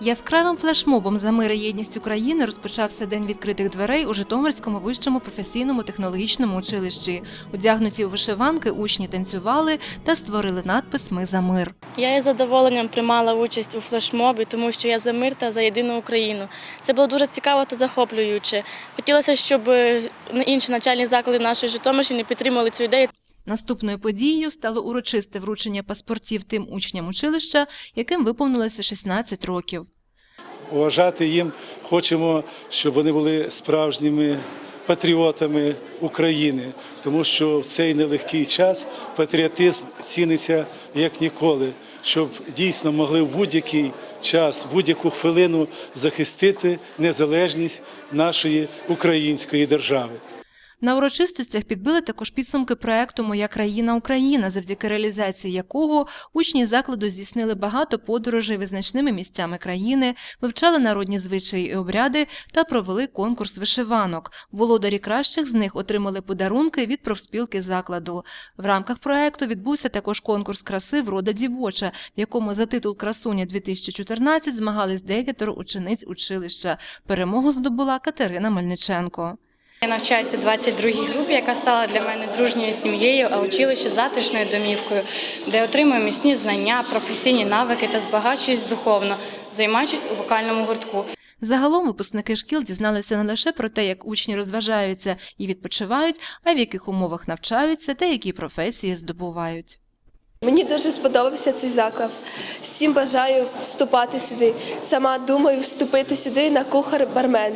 Яскравим флешмобом за мир і єдність України розпочався день відкритих дверей у Житомирському вищому професійному технологічному училищі. Одягнуті у вишиванки учні танцювали та створили надпис Ми за мир. Я із задоволенням приймала участь у флешмобі, тому що я за мир та за єдину Україну. Це було дуже цікаво та захоплююче. Хотілося, щоб е, інші навчальні заклади нашої Житомирщини підтримали цю ідею. Наступною подією стало урочисте вручення паспортів тим учням училища, яким виповнилося 16 років. Вважати їм хочемо, щоб вони були справжніми патріотами України, тому що в цей нелегкий час патріотизм ціниться як ніколи, щоб дійсно могли в будь-який час, в будь-яку хвилину захистити незалежність нашої української держави. На урочистостях підбили також підсумки проекту Моя країна Україна, завдяки реалізації якого учні закладу здійснили багато подорожей визначними місцями країни, вивчали народні звичаї і обряди та провели конкурс вишиванок. Володарі кращих з них отримали подарунки від профспілки закладу. В рамках проекту відбувся також конкурс краси Врода дівоча, в якому за титул Красуня 2014 змагались дев'ятеро учениць училища. Перемогу здобула Катерина Мельниченко. Я навчаюся у 22-й групі, яка стала для мене дружньою сім'єю, а училище затишною домівкою, де отримую міцні знання, професійні навики та збагачуюсь духовно, займаючись у вокальному гуртку. Загалом випускники шкіл дізналися не лише про те, як учні розважаються і відпочивають, а й в яких умовах навчаються та які професії здобувають. Мені дуже сподобався цей заклад. Всім бажаю вступати сюди. Сама думаю вступити сюди на кухар-бармен.